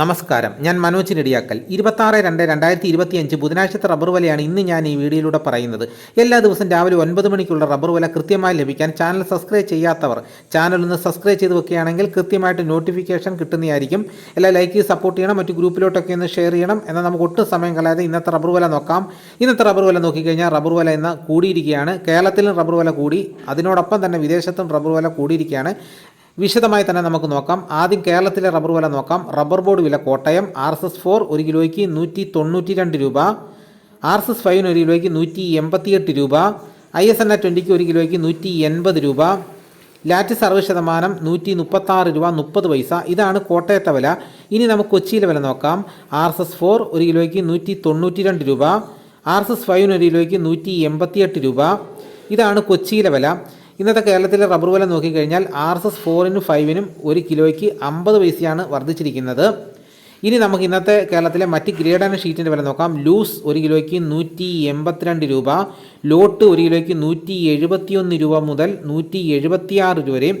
നമസ്കാരം. ഞാൻ മനോജ് നെടിയാക്കൽ. ഇരുപത്താറ് രണ്ട് രണ്ടായിരത്തി ഇരുപത്തി അഞ്ച് ബുധനാഴ്ചത്തെ റബ്ബർ വിലയാണ് ഇന്ന് ഞാൻ ഈ വീഡിയോയിലൂടെ പറയുന്നത്. എല്ലാ ദിവസവും രാവിലെ ഒൻപത് മണിക്കുള്ള റബ്ബർ വില കൃത്യമായി ലഭിക്കാൻ ചാനൽ സബ്സ്ക്രൈബ് ചെയ്യാത്തവർ ചാനൽ ഒന്ന് സബ്സ്ക്രൈബ് ചെയ്ത് വെക്കുകയാണെങ്കിൽ കൃത്യമായിട്ട് നോട്ടിഫിക്കേഷൻ കിട്ടുന്നതായിരിക്കും. എല്ലാ ലൈക്ക് സപ്പോർട്ട് ചെയ്യണം മറ്റു ഗ്രൂപ്പിലോട്ടൊക്കെ ഒന്ന് ഷെയർ ചെയ്യണം എന്നാൽ നമുക്ക് ഒട്ടും സമയം കളയാതെ ഇന്നത്തെ റബ്ബർ വില നോക്കാം. ഇന്നത്തെ റബ്ബർ വില നോക്കിക്കഴിഞ്ഞാൽ റബ്ബർ വില ഇന്ന് കൂടിയിരിക്കുകയാണ്. കേരളത്തിലും റബ്ബർ വില കൂടി അതിനോടൊപ്പം തന്നെ വിദേശത്തും റബ്ബർ വില കൂടിയിരിക്കുകയാണ്. വിശദമായി തന്നെ നമുക്ക് നോക്കാം. ആദ്യം കേരളത്തിലെ റബ്ബർ വില നോക്കാം. റബ്ബർ ബോർഡ് വില Kottayam R S S four ഒരു കിലോയ്ക്ക് നൂറ്റി തൊണ്ണൂറ്റി രണ്ട് രൂപ. ആർ എസ് എസ് ഫൈവിന് ഒരു കിലോയ്ക്ക് നൂറ്റി എൺപത്തിയെട്ട് രൂപ. ഐ എസ് എൻ എ ട്വന്റിക്ക് ഒരു കിലോയ്ക്ക് നൂറ്റി എൺപത് രൂപ. ലാറ്റ് അറുപത് ശതമാനം നൂറ്റി മുപ്പത്താറ് രൂപ മുപ്പത് പൈസ. ഇതാണ് കോട്ടയത്തെ വില. ഇനി നമുക്ക് കൊച്ചിയിലെ വില നോക്കാം. ആർ എസ് എസ് ഫോർ ഒരു കിലോയ്ക്ക് നൂറ്റി തൊണ്ണൂറ്റി രണ്ട് രൂപ. ആർ എസ് എസ് ഫൈവിന് ഒരു കിലോയ്ക്ക് നൂറ്റി എൺപത്തിയെട്ട് രൂപ. ഇതാണ് കൊച്ചിയിലെ വില. ഇന്നത്തെ കേരളത്തിലെ റബ്ബർ വില നോക്കിക്കഴിഞ്ഞാൽ ആർ എസ് എസ് ഫോറിനും ഫൈവിനും ഒരു കിലോയ്ക്ക് അമ്പത് പൈസയാണ് വർദ്ധിച്ചിരിക്കുന്നത്. ഇനി നമുക്ക് ഇന്നത്തെ കേരളത്തിലെ മറ്റ് ഗ്രേഡ് ആൻഡ് ഷീറ്റിന്റെ വില നോക്കാം. ലൂസ് ഒരു കിലോയ്ക്ക് നൂറ്റി എൺപത്തിരണ്ട് രൂപ ലോട്ട് ഒരു കിലോയ്ക്ക് നൂറ്റി എഴുപത്തിയൊന്ന് രൂപ മുതൽ നൂറ്റി എഴുപത്തിയാറ് രൂപ വരെയും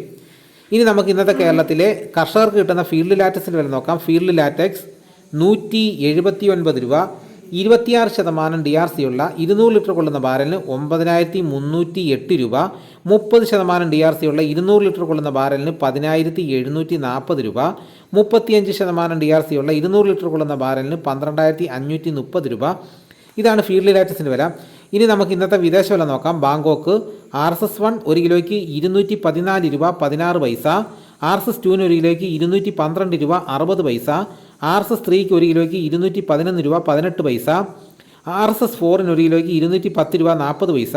ഇനി നമുക്ക് ഇന്നത്തെ കേരളത്തിലെ കർഷകർക്ക് കിട്ടുന്ന ഫീൽഡ് ലാറ്റക്സിന്റെ വില നോക്കാം. ഫീൽഡ് ലാറ്റക്സ് നൂറ്റി എഴുപത്തി ഒൻപത് രൂപ ഇരുപത്തിയാറ് ശതമാനം ഡി ആർ സി ഉള്ള ഇരുന്നൂറ് ലിറ്റർ കൊള്ളുന്ന ബാരലിന് ഒമ്പതിനായിരത്തി മുന്നൂറ്റി എട്ട് രൂപ മുപ്പത് ശതമാനം ഡി ആർ സി ഉള്ള ഇരുന്നൂറ് ലിറ്റർ കൊള്ളുന്ന ബാരലിന് പതിനായിരത്തി എഴുന്നൂറ്റി നാൽപ്പത് രൂപ മുപ്പത്തിയഞ്ച് ശതമാനം ഡി ആർ സി ഉള്ള ഇരുന്നൂറ് ലിറ്റർ കൊള്ളുന്ന ബാരലിന് പന്ത്രണ്ടായിരത്തി അഞ്ഞൂറ്റി മുപ്പത് രൂപ. ഇതാണ് ഫീൽഡ് ലാറ്റസിന്റെ വില. ഇനി നമുക്ക് ഇന്നത്തെ വിദേശ വില നോക്കാം. Bangkok R S S one ഒരു കിലോയ്ക്ക് ഇരുന്നൂറ്റി പതിനാല് രൂപ പതിനാറ് പൈസ ആർ എസ് എസ് ടുവിന് ഒരു കിലോയ്ക്ക് ഇരുന്നൂറ്റി പന്ത്രണ്ട് രൂപ അറുപത് പൈസ ആർ എസ് എസ് ത്രീക്ക് ഒരു കിലോയ്ക്ക് ഇരുന്നൂറ്റി പതിനൊന്ന് രൂപ പതിനെട്ട് പൈസ ആർ എസ് എസ് ഫോറിന് ഒരു കിലോയ്ക്ക് ഇരുന്നൂറ്റി പത്ത് രൂപ നാൽപ്പത് പൈസ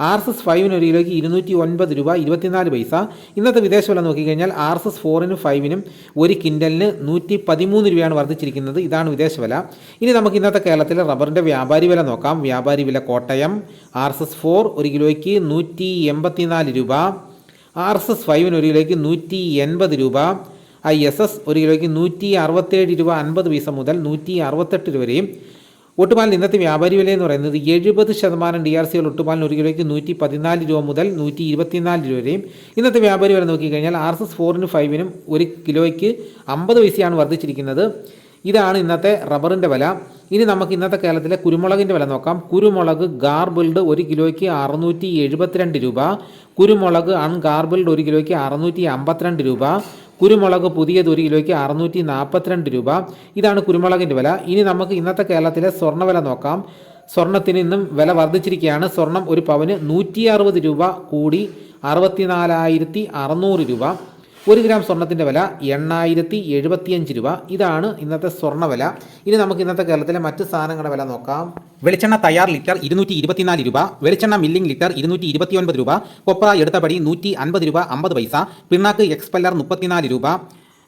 ആർ എസ് എസ് ഫൈവിന് ഒരു കിലോയ്ക്ക് ഇരുന്നൂറ്റി ഒൻപത് രൂപ ഇരുപത്തിനാല് പൈസ. ഇന്നത്തെ വിദേശ വില നോക്കിക്കഴിഞ്ഞാൽ ആർ എസ് എസ് ഫോറിനും ഫൈവിനും ഒരു കിൻഡലിന് നൂറ്റി പതിമൂന്ന് രൂപയാണ് വർദ്ധിച്ചിരിക്കുന്നത്. ഇതാണ് വിദേശ വില. ഇനി നമുക്ക് ഇന്നത്തെ കേരളത്തിലെ റബ്ബറിന്റെ വ്യാപാരി വില നോക്കാം. വ്യാപാരി വില Kottayam. R S S four ഒരു കിലോയ്ക്ക് നൂറ്റി എൺപത്തിനാല് രൂപ. ആർ എസ് എസ് ഫൈവിന് ഒരു കിലോയ്ക്ക് നൂറ്റി എൺപത് രൂപ. ഐ എസ് എസ് ഒരു കിലോയ്ക്ക് നൂറ്റി അറുപത്തേഴ് രൂപ അൻപത് പൈസ മുതൽ നൂറ്റി അറുപത്തെട്ട് രൂപ വരെയും. ഒട്ടുപാലിന് ഇന്നത്തെ വ്യാപാരി വില എന്ന് പറയുന്നത് എഴുപത് ശതമാനം ഡി ആർ സികൾ ഒട്ടുപാലിന് ഒരു കിലോയ്ക്ക് നൂറ്റി പതിനാല് രൂപ മുതൽ നൂറ്റി ഇരുപത്തിനാല് രൂപ വരെയും. ഇന്നത്തെ വ്യാപാരി വില നോക്കിക്കഴിഞ്ഞാൽ ആർ എസ് എസ് ഫോറിനും ഫൈവിനും ഒരു കിലോയ്ക്ക് അമ്പത് പൈസയാണ് വർദ്ധിച്ചിരിക്കുന്നത്. ഇതാണ് ഇന്നത്തെ റബ്ബറിന്റെ വില. ഇനി നമുക്ക് ഇന്നത്തെ കേരളത്തിലെ കുരുമുളകിന്റെ വില നോക്കാം. കുരുമുളക് ഗാർബിൾഡ് ഒരു കിലോയ്ക്ക് അറുന്നൂറ്റി എഴുപത്തിരണ്ട് രൂപ. കുരുമുളക് അൺ അൺഗാർബിൾഡ് ഒരു കിലോയ്ക്ക് അറുന്നൂറ്റി അമ്പത്തിരണ്ട് രൂപ. കുരുമുളക് പുതിയത് ഒരു കിലോയ്ക്ക് അറുന്നൂറ്റി നാൽപ്പത്തിരണ്ട് രൂപ. ഇതാണ് കുരുമുളകിന്റെ വില. ഇനി നമുക്ക് ഇന്നത്തെ കേരളത്തിലെ സ്വർണവില നോക്കാം. സ്വർണത്തിന് ഇന്നും വില വർദ്ധിച്ചിരിക്കുകയാണ്. സ്വർണം ഒരു പവന് നൂറ്റി അറുപത് രൂപ കൂടി അറുപത്തിനാലായിരത്തി അറുന്നൂറ് രൂപ. ഒരു ഗ്രാം സ്വർണത്തിന്റെ വില എണ്ണായിരത്തി എഴുപത്തിയഞ്ച് രൂപ. ഇതാണ് ഇന്നത്തെ സ്വർണ വില ഇനി നമുക്ക് ഇന്നത്തെ കേരളത്തിലെ മറ്റ് സാധനങ്ങളുടെ വില നോക്കാം. വെളിച്ചെണ്ണ തയ്യാർ ലിറ്റർ ഇരുന്നൂറ്റി ഇരുപത്തിനാല് രൂപ വെളിച്ചെണ്ണ മില്ലിംഗ് ലിറ്റർ ഇരുന്നൂറ്റി ഇരുപത്തിയൊൻപത് രൂപ കൊപ്ര എടുത്തപടി നൂറ്റി അൻപത് രൂപ അമ്പത് പൈസ പിണ്ണാക്ക് എക്സ്പെല്ലർ മുപ്പത്തിനാല് രൂപ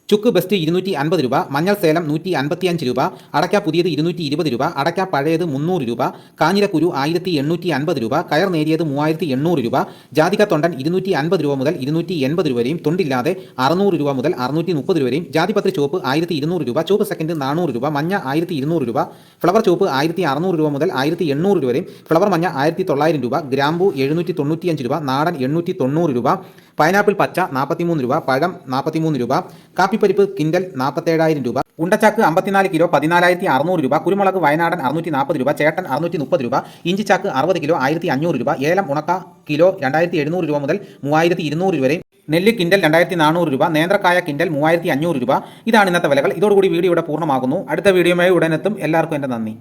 ചുക്ക് ബെസ്റ്റ് ഇരുന്നൂറ്റി അൻപത് രൂപ മഞ്ഞൾ സേലം നൂറ്റി അൻപത്തിയഞ്ച് രൂപ അടയ്ക്ക പുതിയത് ഇരുന്നൂറ്റി ഇരുപത് രൂപ അടയ്ക്ക പഴയത് മുന്നൂറ് രൂപ കാഞ്ഞിരക്കുരു ആയിരത്തി എണ്ണൂറ്റി അൻപത് രൂപ കയർ നേരിയത് മൂവായിരത്തി എണ്ണൂറ് രൂപ ജാതിക തൊണ്ടൻ ഇരുന്നൂറ്റി അൻപത് രൂപ മുതൽ ഇരുന്നൂറ്റി എൺപത് രൂപ വരെയും തൊണ്ടില്ലാതെ അറുന്നൂറ് രൂപ മുതൽ അറുന്നൂറ്റി മുപ്പത് രൂപ വരെയും ജാതിപത്രി ചുവപ്പ് ആയിരത്തി ഇരുന്നൂറ് രൂപ ചുവപ്പ് സെക്കൻഡ് നാനൂറ് രൂപ മഞ്ഞ ആയിരത്തി ഇരുന്നൂറ് രൂപ ഫ്ലവർ ചുവപ്പ് ആയിരത്തി അറുന്നൂറ് രൂപ മുതൽ ആയിരത്തി എണ്ണൂറ് രൂപ വരെയും ഫ്ലവർ മഞ്ഞ ആയിരത്തി തൊള്ളായിരം രൂപ ഗ്രാമ്പു എഴുന്നൂറ്റി തൊണ്ണൂറ്റിയഞ്ച് രൂപ നാടൻ എണ്ണൂറ്റി തൊണ്ണൂറ് രൂപ പൈനാപ്പിൾ പച്ച നാൽപ്പത്തിമൂന്ന് രൂപ പഴം നാൽപ്പത്തിമൂന്ന് രൂപ കാപ്പിപ്പരിപ്പ് കിൻഡൽ നാൽപ്പത്തേഴായിരം രൂപ ഉണ്ടച്ചാക്ക് അമ്പത്തിനാല് കിലോ പതിനാലായിരത്തി അറുന്നൂറ് രൂപ കുരുമുളക് വയനാടൻ അറുന്നൂറ്റി നാൽപ്പത് രൂപ ചേട്ടൻ അറുന്നൂറ്റി മുപ്പത് രൂപ ഇഞ്ചിച്ചാക്ക് അറുപത് കിലോ ആയിരത്തി അഞ്ഞൂറ് രൂപ ഏലം ഉണക്ക കിലോ രണ്ടായിരത്തി എഴുന്നൂറ് രൂപ മുതൽ മൂവായിരത്തി ഇരുന്നൂറ് രൂപ വരെ നെല്ല് കിൻഡൽ രണ്ടായിരത്തി നാനൂറ് രൂപ നേന്ത്രക്കായ കിൻഡൽ മൂവായിരത്തി അഞ്ഞൂറ് രൂപ. ഇതാണ് ഇന്നത്തെ വിലകൾ. ഇതോടുകൂടി വീഡിയോ ഇവിടെ പൂർണമാകുന്നു. അടുത്ത വീഡിയോയുമായി ഉടനെത്തും. എല്ലാവർക്കും എന്റെ നന്ദി.